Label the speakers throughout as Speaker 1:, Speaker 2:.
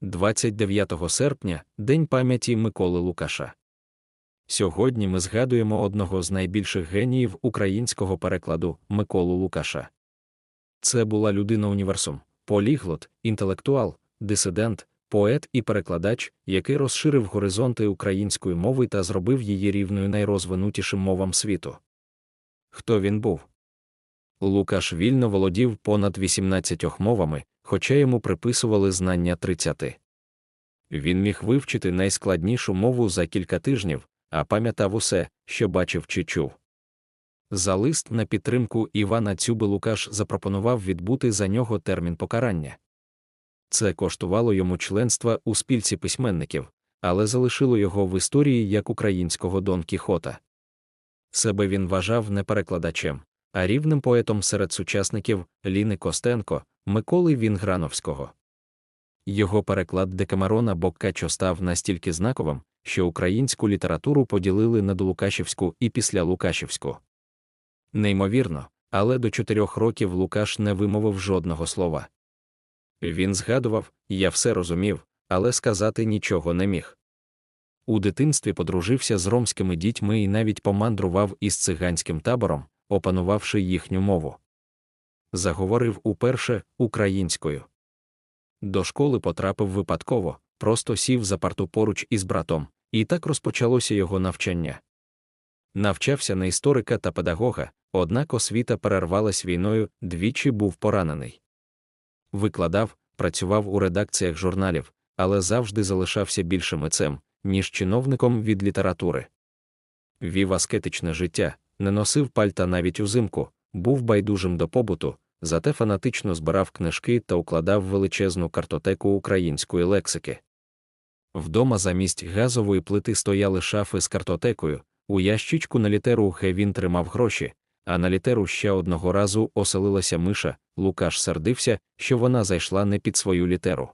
Speaker 1: 29 серпня День пам'яті Миколи Лукаша. Сьогодні ми згадуємо одного з найбільших геніїв українського перекладу Миколу Лукаша. Це була людина універсум, поліглот, інтелектуал, дисидент, поет і перекладач, який розширив горизонти української мови та зробив її рівною найрозвинутішим мовам світу. Хто він був? Лукаш вільно володів понад 18 мовами, хоча йому приписували знання 30. Він міг вивчити найскладнішу мову за кілька тижнів, а пам'ятав усе, що бачив чи чув. За лист на підтримку Івана Цюби Лукаш запропонував відбути за нього термін покарання. Це коштувало йому членства у спільці письменників, але залишило його в історії як українського Дон Кіхота. Себе він вважав не перекладачем, а рівним поетом серед сучасників Ліни Костенко, Миколи Вінграновського. Його переклад Декамерона Боккачо став настільки знаковим, що українську літературу поділили на долукашівську і після Лукашівську. Неймовірно, але до чотирьох років Лукаш не вимовив жодного слова. Він згадував, я все розумів, але сказати нічого не міг. У дитинстві подружився з ромськими дітьми і навіть помандрував із циганським табором, опанувавши їхню мову. Заговорив уперше українською. До школи потрапив випадково, просто сів за парту поруч із братом, і так розпочалося його навчання. Навчався на історика та педагога, однак освіта перервалась війною, двічі був поранений. Викладав, працював у редакціях журналів, але завжди залишався більше митцем, ніж чиновником від літератури. Вів аскетичне життя, не носив пальта навіть узимку, був байдужим до побуту, зате фанатично збирав книжки та укладав величезну картотеку української лексики. Вдома замість газової плити стояли шафи з картотекою, у ящичку на літеру Г він тримав гроші, а на літеру ще одного разу оселилася миша, Лукаш сердився, що вона зайшла не під свою літеру.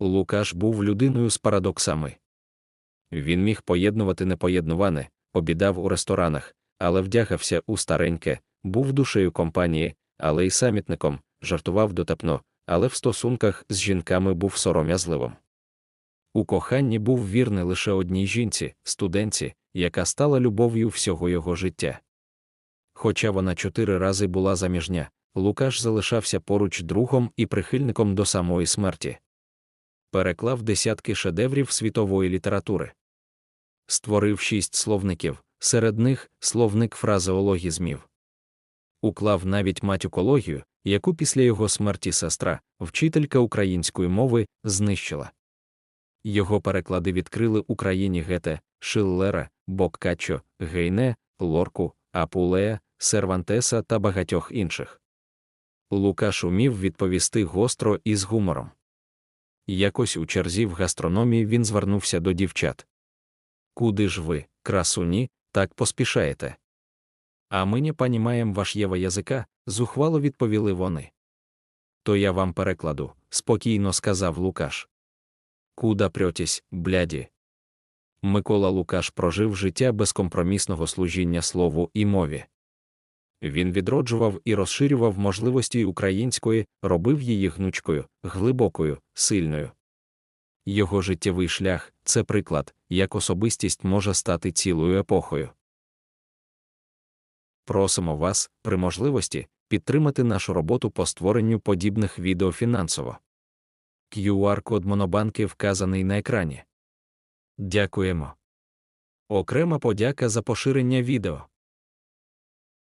Speaker 1: Лукаш був людиною з парадоксами. Він міг поєднувати непоєднуване, обідав у ресторанах, але вдягався у стареньке, був душею компанії, але й самітником, жартував дотепно, але в стосунках з жінками був сором'язливим. У коханні був вірний лише одній жінці, студентці, яка стала любов'ю всього його життя. Хоча вона чотири рази була заміжня, Лукаш залишався поруч другом і прихильником до самої смерті. Переклав десятки шедеврів світової літератури. Створив шість словників, серед них словник фразеологізмів. Уклав навіть матюкологію, яку після його смерті сестра, вчителька української мови, знищила. Його переклади відкрили Україні Гете, Шиллера, Боккаччо, Гейне, Лорку, Апулея, Сервантеса та багатьох інших. Лукаш умів відповісти гостро і з гумором. Якось у черзі в гастрономії він звернувся до дівчат. Куди ж ви, красуні, так поспішаєте? А ми не понімаєм вашєва язика, зухвало відповіли вони. То я вам перекладу, спокійно сказав Лукаш. Куда прьотесь, бляді? Микола Лукаш прожив життя безкомпромісного служіння слову і мові. Він відроджував і розширював можливості української, робив її гнучкою, глибокою, сильною. Його життєвий шлях це приклад, як особистість може стати цілою епохою. Просимо вас, при можливості, підтримати нашу роботу по створенню подібних відео фінансово. QR-код Монобанки вказаний на екрані. Дякуємо. Окрема подяка за поширення відео.